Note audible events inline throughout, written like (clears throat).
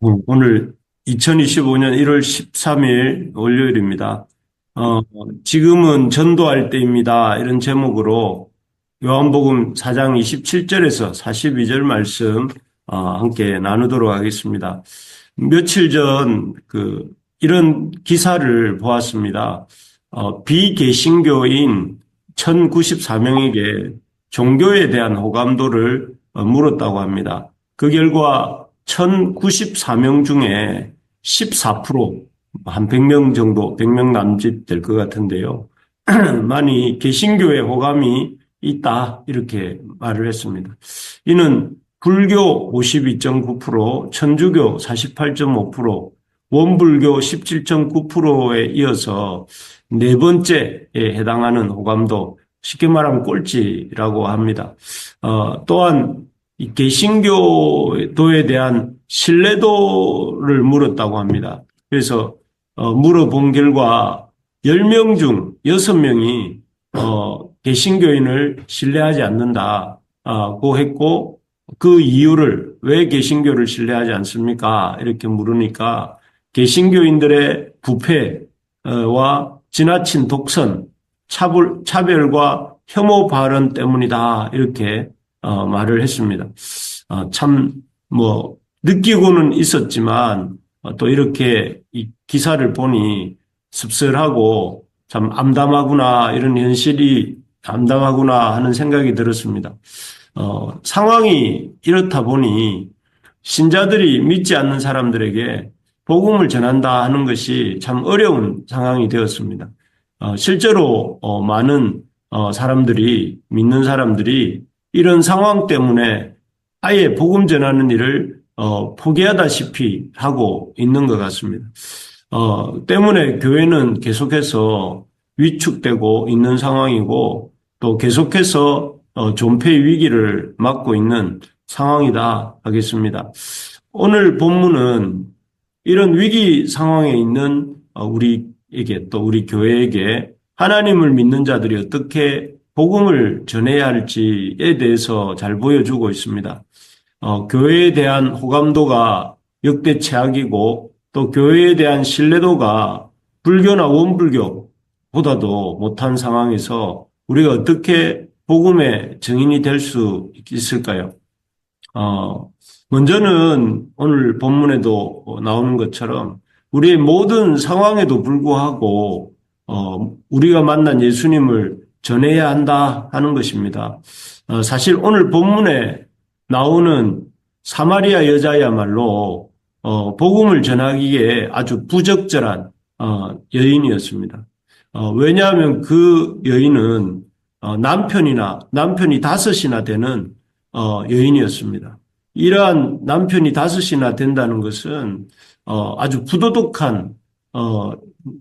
어, 오늘 2025년 1월 13일 월요일입니다. 어, 지금은 전도할 때입니다. 이런 제목으로 요한복음 4장 27절에서 42절 말씀 어, 함께 나누도록 하겠습니다. 며칠 전 그 이런 기사를 보았습니다. 어, 비개신교인 1094명에게 종교에 대한 호감도를 어, 물었다고 합니다. 그 결과 1094명 중에 14%, 한 100명 정도, 100명 남짓 될 것 같은데요. (clears throat) 많이 개신교에 호감이 있다, 이렇게 말을 했습니다. 이는 불교 52.9%, 천주교 48.5%, 원불교 17.9%에 이어서 네 번째에 해당하는 호감도 쉽게 말하면 꼴찌라고 합니다. 어, 또한 이 개신교도에 대한 신뢰도를 물었다고 합니다. 그래서 어, 물어본 결과 10명 중 6명이 어, 개신교인을 신뢰하지 않는다고 했고 그 이유를 왜 개신교를 신뢰하지 않습니까? 이렇게 물으니까 개신교인들의 부패와 지나친 독선, 차별, 차별과 혐오 발언 때문이다. 이렇게 어, 말을 했습니다. 어, 참, 뭐, 느끼고는 있었지만, 어, 또 이렇게 이 기사를 보니 씁쓸하고 참 암담하구나, 이런 현실이 암담하구나 하는 생각이 들었습니다. 어, 상황이 이렇다 보니 신자들이 믿지 않는 사람들에게 복음을 전한다 하는 것이 참 어려운 상황이 되었습니다. 어, 실제로 어, 많은 어, 사람들이 믿는 사람들이 이런 상황 때문에 아예 복음 전하는 일을 어, 포기하다시피 하고 있는 것 같습니다. 어, 때문에 교회는 계속해서 위축되고 있는 상황이고 또 계속해서 어, 존폐 위기를 맞고 있는 상황이다 하겠습니다. 오늘 본문은 이런 위기 상황에 있는 어, 우리에게 또 우리 교회에게 하나님을 믿는 자들이 어떻게 복음을 전해야 할지에 대해서 잘 보여주고 있습니다. 어, 교회에 대한 호감도가 역대 최악이고 또 교회에 대한 신뢰도가 불교나 원불교보다도 못한 상황에서 우리가 어떻게 복음의 증인이 될 수 있을까요? 어, 먼저는 오늘 본문에도 나오는 것처럼 우리의 모든 상황에도 불구하고 어, 우리가 만난 예수님을 전해야 한다 하는 것입니다. 어, 사실 오늘 본문에 나오는 사마리아 여자야말로 어, 복음을 전하기에 아주 부적절한 어, 여인이었습니다. 어, 왜냐하면 그 여인은 어, 남편이나 남편이 다섯이나 되는 어, 여인이었습니다. 이러한 남편이 다섯이나 된다는 것은 어, 아주 부도덕한 어,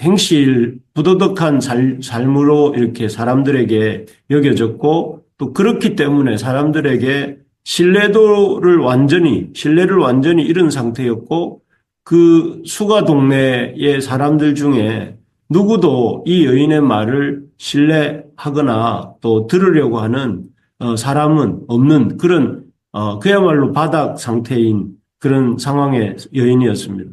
행실, 부도덕한 살, 삶으로 이렇게 사람들에게 여겨졌고 또 그렇기 때문에 사람들에게 신뢰도를 완전히 신뢰를 완전히 잃은 상태였고 그 수가 동네의 사람들 중에 누구도 이 여인의 말을 신뢰하거나 또 들으려고 하는 어, 사람은 없는 그런 어, 그야말로 바닥 상태인 그런 상황의 여인이었습니다.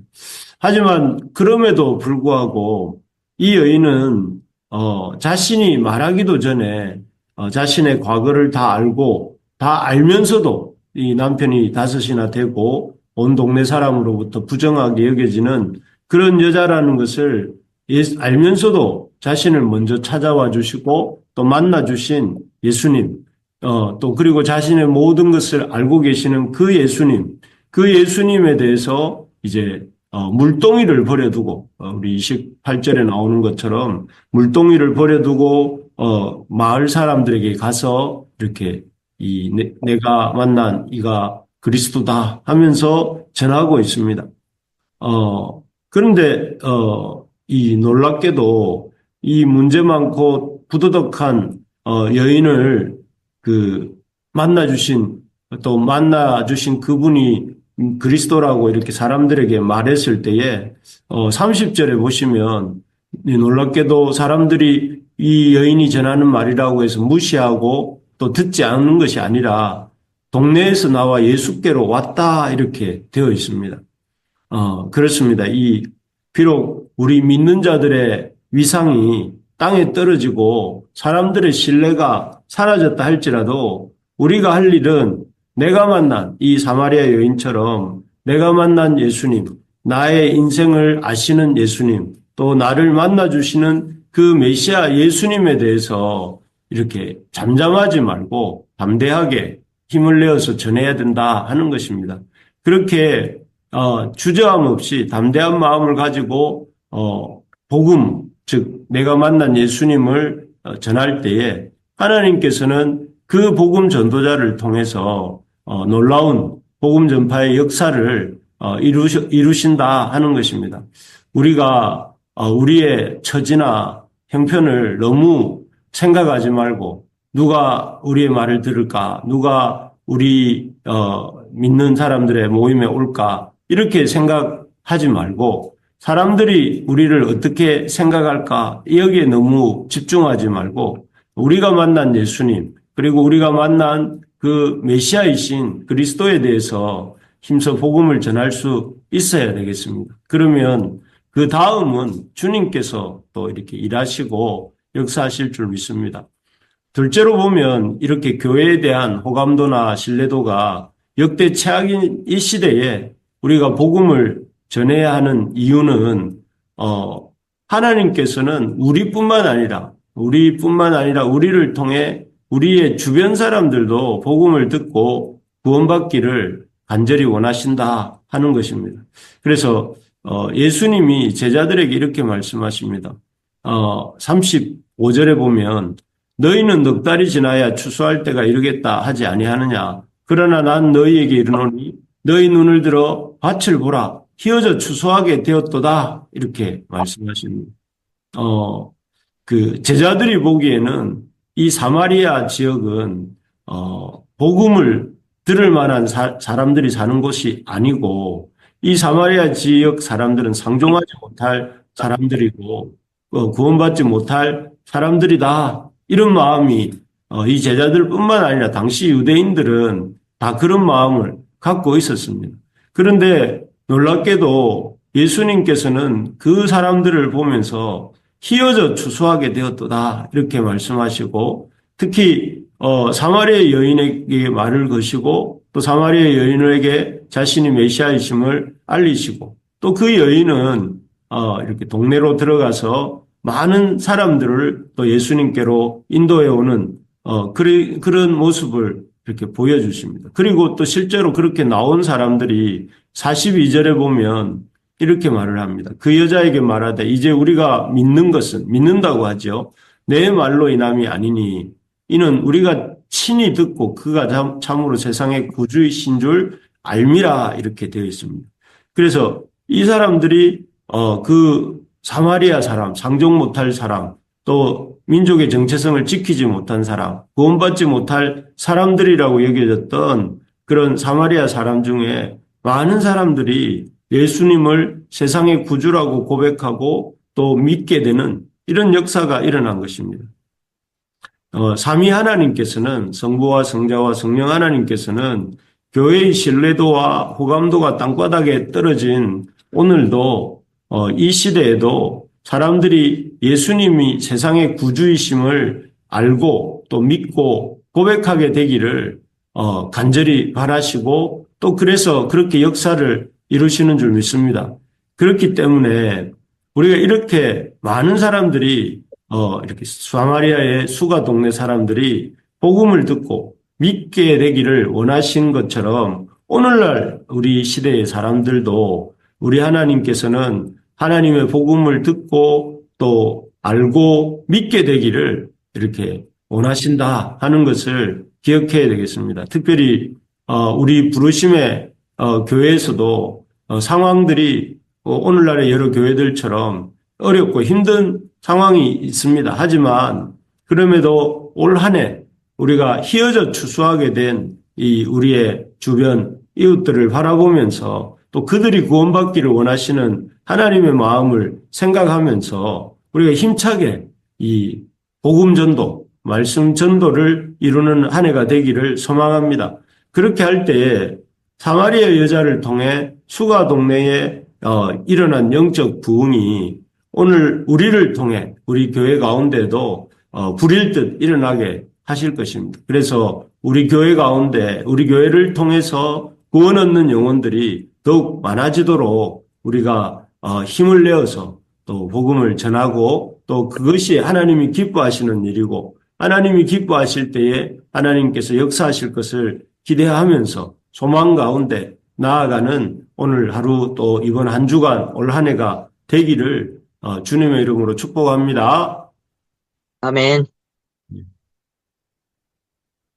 하지만 그럼에도 불구하고 이 여인은 어, 자신이 말하기도 전에 어, 자신의 과거를 다 알고 다 알면서도 이 남편이 다섯이나 되고 온 동네 사람으로부터 부정하게 여겨지는 그런 여자라는 것을 알면서도 자신을 먼저 찾아와 주시고 또 만나 주신 예수님, 어, 또 그리고 자신의 모든 것을 알고 계시는 그 예수님, 그 예수님에 대해서 이제 어, 물동이를 버려두고 어, 우리 28절에 나오는 것처럼 물동이를 버려두고 어, 마을 사람들에게 가서 이렇게 이 내, 내가 만난 이가 그리스도다 하면서 전하고 있습니다. 어, 그런데 어, 이 놀랍게도 이 문제 많고 부도덕한 어, 여인을 그 만나 주신 또 만나 주신 그분이 그리스도라고 이렇게 사람들에게 말했을 때에 어 30절에 보시면 놀랍게도 사람들이 이 여인이 전하는 말이라고 해서 무시하고 또 듣지 않는 것이 아니라 동네에서 나와 예수께로 왔다 이렇게 되어 있습니다. 어, 그렇습니다. 이 비록 우리 믿는 자들의 위상이 땅에 떨어지고 사람들의 신뢰가 사라졌다 할지라도 우리가 할 일은 내가 만난 이 사마리아 여인처럼 내가 만난 예수님, 나의 인생을 아시는 예수님, 또 나를 만나 주시는 그 메시아 예수님에 대해서 이렇게 잠잠하지 말고 담대하게 힘을 내어서 전해야 된다 하는 것입니다. 그렇게 어, 주저함 없이 담대한 마음을 가지고 어, 복음 즉 내가 만난 예수님을 어, 전할 때에 하나님께서는 그 복음 전도자를 통해서 어, 놀라운 복음 전파의 역사를 어, 이루신다 하는 것입니다. 우리가 우리의 처지나 형편을 너무 생각하지 말고 누가 우리의 말을 들을까, 누가 우리 믿는 사람들의 모임에 올까 이렇게 생각하지 말고 사람들이 우리를 어떻게 생각할까 여기에 너무 집중하지 말고 우리가 만난 예수님 그리고 우리가 만난 그 메시아이신 그리스도에 대해서 힘써 복음을 전할 수 있어야 되겠습니다. 그러면 그 다음은 주님께서 또 이렇게 일하시고 역사하실 줄 믿습니다. 둘째로 보면 이렇게 교회에 대한 호감도나 신뢰도가 역대 최악인 이 시대에 우리가 복음을 전해야 하는 이유는 어 하나님께서는 우리뿐만 아니라 우리뿐만 아니라 우리를 통해 우리의 주변 사람들도 복음을 듣고 구원받기를 간절히 원하신다 하는 것입니다. 그래서 어 예수님이 제자들에게 이렇게 말씀하십니다. 어 35절에 보면 너희는 넉 달이 지나야 추수할 때가 이르겠다 하지 아니하느냐 그러나 난 너희에게 이르노니 너희 눈을 들어 밭을 보라 휘어져 추수하게 되었도다 이렇게 말씀하십니다. 어, 그 제자들이 보기에는 이 사마리아 지역은 어, 복음을 들을 만한 사, 사람들이 사는 곳이 아니고 이 사마리아 지역 사람들은 상종하지 못할 사람들이고 어, 구원받지 못할 사람들이다 이런 마음이 어, 이 제자들뿐만 아니라 당시 유대인들은 다 그런 마음을 갖고 있었습니다. 그런데 놀랍게도 예수님께서는 그 사람들을 보면서 희어져 추수하게 되었도다 이렇게 말씀하시고 특히 어, 사마리아 여인에게 말을 거시고 또 사마리아 여인에게 자신이 메시아이심을 알리시고 또 그 여인은 어, 이렇게 동네로 들어가서 많은 사람들을 또 예수님께로 인도해 오는 어, 그런 모습을 이렇게 보여주십니다. 그리고 또 실제로 그렇게 나온 사람들이 42절에 보면 이렇게 말을 합니다. 그 여자에게 말하되 이제 우리가 믿는 것은 믿는다고 하죠. 내 말로 인함이 아니니 이는 우리가 친히 듣고 그가 참으로 세상의 구주이신 줄 알미라 이렇게 되어 있습니다. 그래서 이 사람들이 어 그 사마리아 사람, 상종 못할 사람, 또 민족의 정체성을 지키지 못한 사람, 구원받지 못할 사람들이라고 여겨졌던 그런 사마리아 사람 중에 많은 사람들이 예수님을 세상의 구주라고 고백하고 또 믿게 되는 이런 역사가 일어난 것입니다. 어, 삼위 하나님께서는 성부와 성자와 성령 하나님께서는 교회의 신뢰도와 호감도가 땅바닥에 떨어진 오늘도 어, 이 시대에도 사람들이 예수님이 세상의 구주이심을 알고 또 믿고 고백하게 되기를 어, 간절히 바라시고 또 그래서 그렇게 역사를 이루시는 줄 믿습니다. 그렇기 때문에 우리가 이렇게 많은 사람들이 어, 이렇게 사마리아의 수가 동네 사람들이 복음을 듣고 믿게 되기를 원하신 것처럼 오늘날 우리 시대의 사람들도 우리 하나님께서는 하나님의 복음을 듣고 또 알고 믿게 되기를 이렇게 원하신다 하는 것을 기억해야 되겠습니다. 특별히 어, 우리 부르심의 어, 교회에서도 어, 상황들이 오늘날의 여러 교회들처럼 어렵고 힘든 상황이 있습니다. 하지만 그럼에도 올 한 해 우리가 희어져 추수하게 된 이 우리의 주변 이웃들을 바라보면서 또 그들이 구원받기를 원하시는 하나님의 마음을 생각하면서 우리가 힘차게 이 복음 전도, 말씀 전도를 이루는 한 해가 되기를 소망합니다. 그렇게 할 때에 사마리아 여자를 통해 수가 동네에 어, 일어난 영적 부흥이 오늘 우리를 통해 우리 교회 가운데도 어, 불일 듯 일어나게 하실 것입니다. 그래서 우리 교회 가운데 우리 교회를 통해서 구원 얻는 영혼들이 더욱 많아지도록 우리가 어, 힘을 내어서 또 복음을 전하고 또 그것이 하나님이 기뻐하시는 일이고 하나님이 기뻐하실 때에 하나님께서 역사하실 것을 기대하면서 소망 가운데 나아가는 오늘 하루 또 이번 한 주간 올 한 해가 되기를 어, 주님의 이름으로 축복합니다. 아멘.